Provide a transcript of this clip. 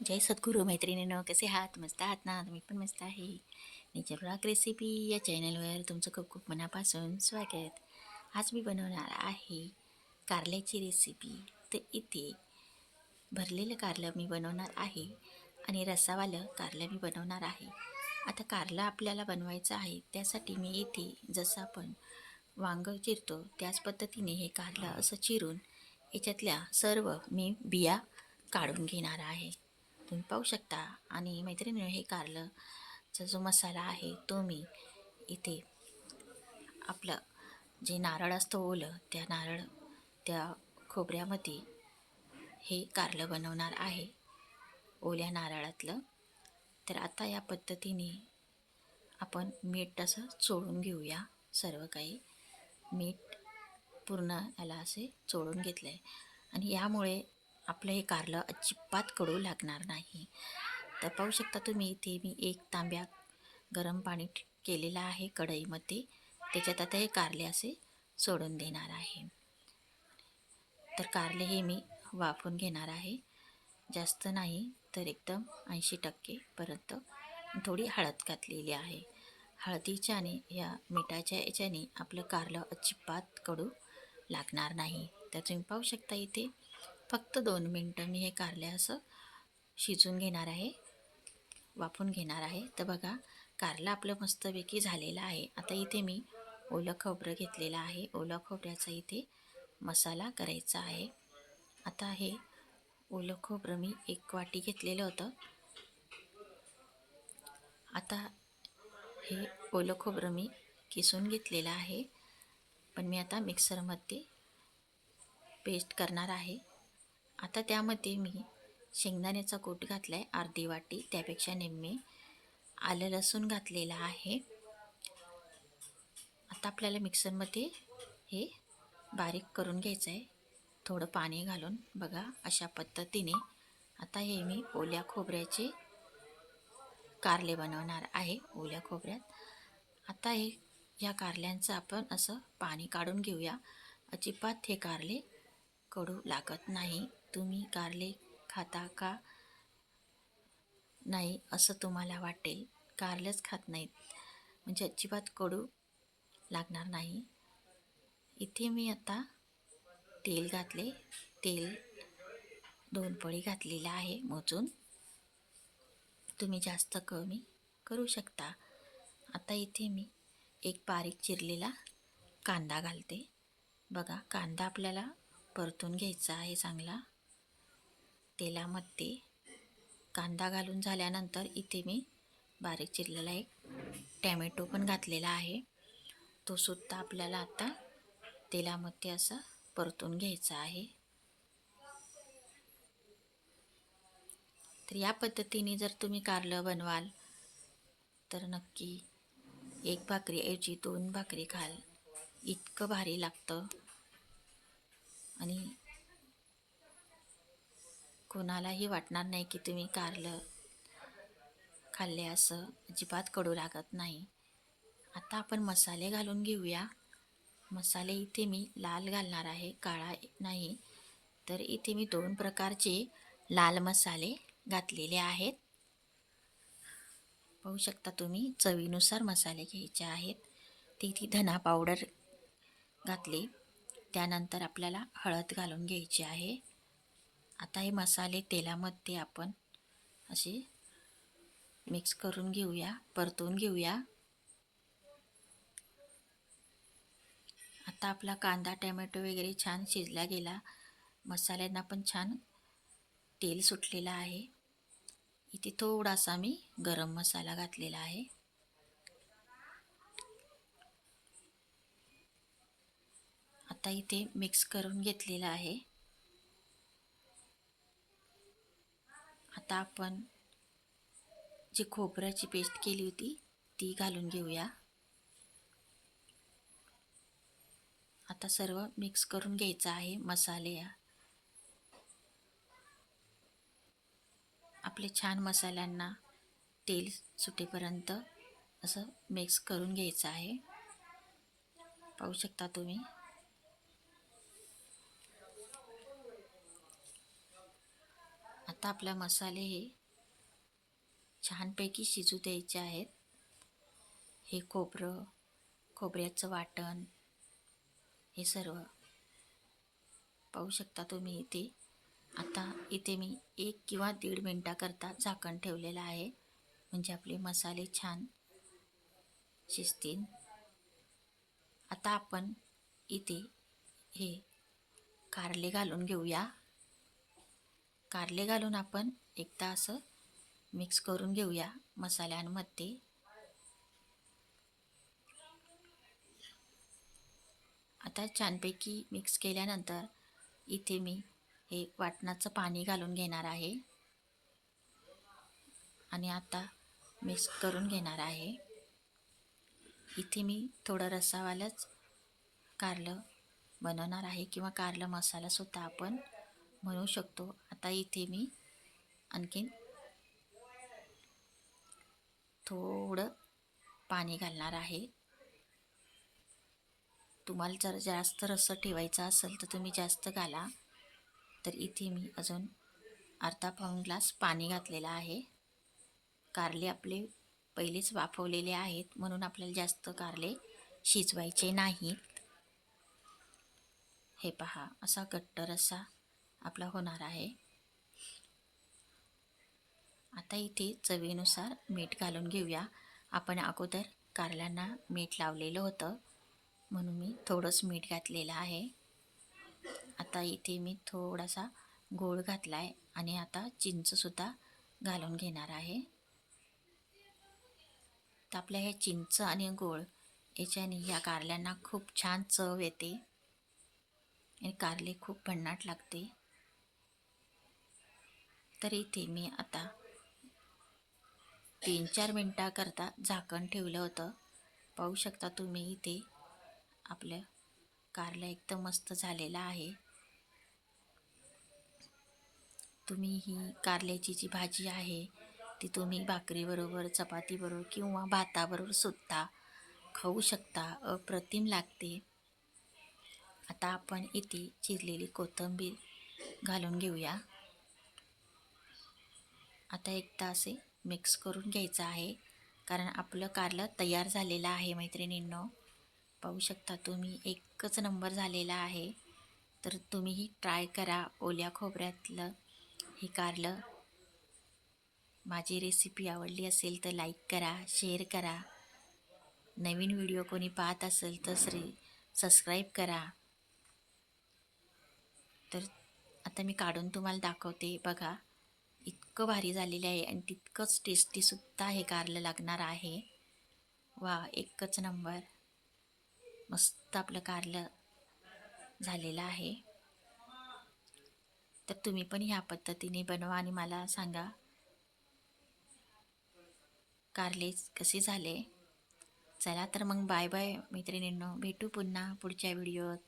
जय सद्गुरू मैत्रिणीनं कसे आहात मस्त आहात ना मी पण मस्त आहे नेचर ब्लॉग रेसिपी या चॅनलवर तुमचं खूप खूप मनापासून स्वागत आज मी बनवणार आहे कारल्याची रेसिपी तर इथे भरलेलं कारलं मी बनवणार आहे आणि रसावालं कारलं मी बनवणार आहे आता कारलं आपल्याला बनवायचं आहे त्यासाठी मी इथे जसं आपण वांगं चिरतो त्याच पद्धतीने हे कारलं असं चिरून याच्यातल्या सर्व मी बिया काढून घेणार आहे तुम्ही पाहू शकता. आणि मैत्रिणी हे कारलंचा जो मसाला आहे तो मी इथे आपलं जे नारळ असतं ओलं त्या नारळ त्या खोबऱ्यामध्ये हे कारलं बनवणार आहे ओल्या नारळातलं. तर आता या पद्धतीने आपण मीठ असं चोळून घेऊया. सर्व काही मीठ पूर्ण याला असे चोळून घेतलं आहे आणि यामुळे आपलं हे कारलं अजिबात कडू लागणार नाही. तर पाहू शकता तुम्ही इथे मी एक तांब्या गरम पाणी केलेलं आहे कढईमध्ये. त्याच्यात आता हे कारले असे सोडून देणार आहे. तर कारले हे मी वाफून घेणार आहे. जास्त नाही तर एकदम ऐंशी टक्केपर्यंत थोडी हळद घातलेली आहे. हळदीच्याने या मिठाच्या याच्याने आपलं कारलं अजिबात कडू लागणार नाही. तर तुम्ही पाहू शकता इथे फक्त दोन मिनटं मी हे कारले असं शिजून घेणार आहे. वाफून घेणार आहे. तर बघा कारलं आपलं मस्तपैकी झालेलं आहे. आता इथे मी ओलं खोबरं घेतलेलं आहे. ओलं खोबऱ्याचा इथे मसाला करायचा आहे. आता हे ओलं खोबरं मी एक वाटी घेतलेलं होतं. आता हे ओलं खोबरं मी किसून घेतलेलं आहे. पण मी आता मिक्सरमध्ये पेस्ट करणार आहे. आता त्यामध्ये मी शेंगदाण्याचा कूट घातला आहे अर्धी वाटी. त्यापेक्षा निम्मे आलं लसूण घातलेलं आहे. आता आपल्याला मिक्सरमध्ये हे बारीक करून घ्यायचं आहे थोडं पाणी घालून बघा अशा पद्धतीने. आता हे मी ओल्या खोबऱ्याचे कारले बनवणार आहे ओल्या खोबऱ्यात. आता हे या कारल्यांचं आपण असं पाणी काढून घेऊया. अजिबात हे कारले कडू लागत नाही. तुम्ही कारले खाता का? नाही असं तुम्हाला वाटेल. कारलेच खात नाहीत. म्हणजे अजिबात कडू लागणार नाही. इथे मी आता तेल घातले. तेल दोन पळी घातलेलं आहे मोजून. तुम्ही जास्त कमी करू शकता. आता इथे मी एक बारीक चिरलेला कांदा घालते. बघा कांदा आपल्याला परतून घ्यायचा आहे चांगला. तेलामध्ये कांदा घालून झाल्यानंतर इथे मी बारीक चिरलेला एक टॅमॅटो पण घातलेला आहे. तो सुद्धा आपल्याला आता तेलामध्ये असा परतून घ्यायचा आहे. तर या पद्धतीने जर तुम्ही कारलं बनवाल तर नक्की एक भाकरीऐवजी दोन भाकरी खाल. इतकं भारी लागतं. आणि कोणालाही वाटणार नाही की तुम्ही कारलं खाल्ले असं अजिबात कडू लागत नाही. आता आपण मसाले घालून घेऊया. मसाले इथे मी लाल घालणार आहे काळा नाही. तर इथे मी दोन प्रकारचे लाल मसाले घातलेले आहेत. पाहू शकता तुम्ही चवीनुसार मसाले घ्यायचे आहेत. ते इथे धना पावडर घातले. त्यानंतर आपल्याला हळद घालून घ्यायची आहे. आता हे मसाले तेलामध्ये आपण असे मिक्स करून घेऊया परतून घेऊया. आता आपला कांदा टॅमॅटो वगैरे छान शिजला गेला. मसाल्यांना पण छान तेल सुटलेलं आहे. इथे थोडासा मी गरम मसाला घातलेला आहे. आता इथे मिक्स करून घेतलेलं आहे. आता आपण जी खोबऱ्याची पेस्ट केली होती ती घालून घेऊया. आता सर्व मिक्स करून घ्यायचं आहे मसाले आपले छान मसाल्यांना तेल सुटेपर्यंत असं मिक्स करून घ्यायचं आहे. पाहू शकता तुम्ही. आता आपला मसाले हे छानपैकी शिजू द्यायचे आहेत. हे खोबरं खोबऱ्याचं वाटण हे सर्व. पाहू शकता तुम्ही इथे. आता इथे मी एक किंवा दीड मिनटाकरता झाकण ठेवलेलं आहे. म्हणजे आपले मसाले छान शिजतील. आता आपण इथे हे कारले घालून घेऊया. कारले घालून आपण एकदा असं मिक्स करून घेऊया मसाल्यांमध्ये. आता छानपैकी मिक्स केल्यानंतर इथे मी हे वाटणाचं पाणी घालून घेणार आहे. आणि आता मिक्स करून घेणार आहे. इथे मी थोडं रसावालंच कारलं बनवणार आहे किंवा कारलं मसालासुद्धा आपण म्हणू शकतो. आता इथे मी आणखीन थोडं पाणी घालणार आहे. तुम्हाला जर जास्त रस्सा ठेवायचा असेल तर तुम्ही जास्त घाला. तर इथे मी अजून अर्धा पाऊण ग्लास पाणी घातलेलं आहे. कारले आपले पहिलेच वाफवलेले आहेत म्हणून आपल्याला जास्त कारले शिजवायचे नाहीत. हे पहा असा कट्टर असा आपला होणार आहे. आता इथे चवीनुसार मीठ घालून घेऊया. आपण अगोदर कारल्यांना मीठ लावलेलं होतं. म्हणून मी थोडंच मीठ घातलेलं आहे. आता इथे मी थोडासा गोळ घातला आहे आणि आता चिंचसुद्धा घालून घेणार आहे. तर आपल्या हे चिंच आणि गोळ याच्याने या कारल्यांना खूप छान चव येते. आणि कारले खूप भन्नाट लागते. तर इथे मी आता तीन चार मिनटाकरता झाकण ठेवलं होतं. पाहू शकता तुम्ही इथे आपलं कारलं एकदम मस्त झालेला आहे. तुम्ही ही कारल्याची जी भाजी आहे ती तुम्ही भाकरीबरोबर चपातीबरोबर किंवा भाताबरोबर सुद्धा खाऊ शकता. अप्रतिम लागते. आता आपण इथे चिरलेली कोथिंबीर घालून घेऊया. आता एकदा असे मिक्स करून घ्यायचं आहे. कारण आपलं कारलं तयार झालेलं आहे मैत्रिणींनो. पाहू शकता तुम्ही एकच नंबर झालेला आहे. तर तुम्हीही ट्राय करा ओल्या खोबऱ्यातलं हे कारलं. माझी रेसिपी आवडली असेल तर लाईक करा शेअर करा. नवीन व्हिडिओ कोणी पाहत असेल तर श्री सबस्क्राईब करा. तर आता मी काढून तुम्हाला दाखवते. बघा इतकं भारी झालेलं आहे आणि तितकंच टेस्टीसुद्धा हे कारलं लागणार आहे. वा एकच नंबर मस्त आपलं कारलं झालेलं आहे. तर तुम्ही पण ह्या पद्धतीने बनवा आणि मला सांगा कारले कसे झाले? चला तर मग बाय बाय मैत्रिणींनो. भेटू पुन्हा पुढच्या व्हिडिओत